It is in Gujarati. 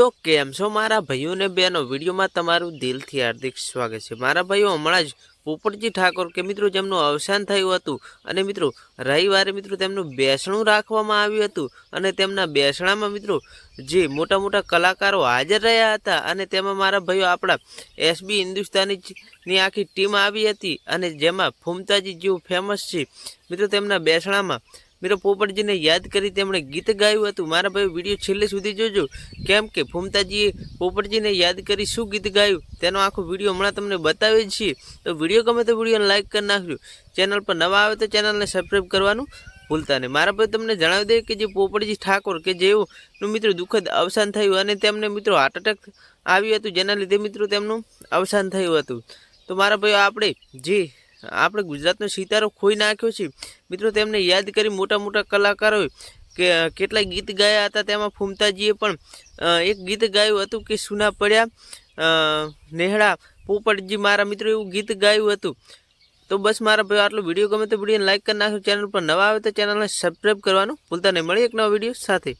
તો કેમ છો મારા ભાઈઓ ને બહેનો? વિડીયોમાં તમારું દિલથી હાર્દિક સ્વાગત છે. મારા ભાઈઓ, હમણાં જ પોપટજી ઠાકોર કે મિત્રો જેમનું અવસાન થયું હતું અને મિત્રો રવિવારે મિત્રો તેમનું બેસણું રાખવામાં આવ્યું હતું અને તેમના બેસણામાં મિત્રો જે મોટા મોટા કલાકારો હાજર રહ્યા હતા અને તેમાં મારા ભાઈઓ આપણા એસબી હિન્દુસ્તાનીની આખી ટીમ આવી હતી અને જેમાં ફૂમતાજી જેવું ફેમસ છે. મિત્રો તેમના બેસણામાં મિત્રો પોપટજીને યાદ કરી તેમણે ગીત ગાયું હતું. મારા ભાઈ, વીડિયો છેલ્લે સુધી જોજો. કેમ કે ફૂમતાજીએ પોપટજીને યાદ કરી શું ગીત ગાયું? તેનો આખો વીડિયો હમણાં તમને બતાવીએ છીએ. તો વીડિયો ગમે તો વિડીયોને લાઇક કરી નાખજો. ચેનલ પર નવા આવે તો ચેનલને સબસ્ક્રાઈબ કરવાનું ભૂલતા નહીં. મારા ભાઈ, તમને જણાવી દે કે જે પોપટજી ઠાકોર કે જેઓનું મિત્રો દુઃખદ અવસાન થયું અને તેમને મિત્રો હાર્ટ એટેક આવ્યું હતું, જેના લીધે મિત્રો તેમનું અવસાન થયું હતું. તો મારા ભાઈઓ, આપણે જે આપણે ગુજરાતનો સિતારો ખોઈ નાખ્યો છે. મિત્રો, તેમને યાદ કરી મોટા મોટા કલાકારોએ કે, કેટલાય ગીત ગાયા હતા તેમાં ફૂમતાજીએ પણ એક ગીત ગાયું હતું કે સુના પડ્યા નેહડા પોપટજી મારા મિત્રો એવું ગીત ગાયું હતું. તો બસ મારા ભાઈ, આટલો વીડિયો ગમે તો વિડીયોને લાઈક કરી નાખો ચેનલ પર નવા આવે તો ચેનલને સબસ્ક્રાઈબ કરવાનું ભૂલતા નહીં. મળી એક નવો વીડિયો સાથે.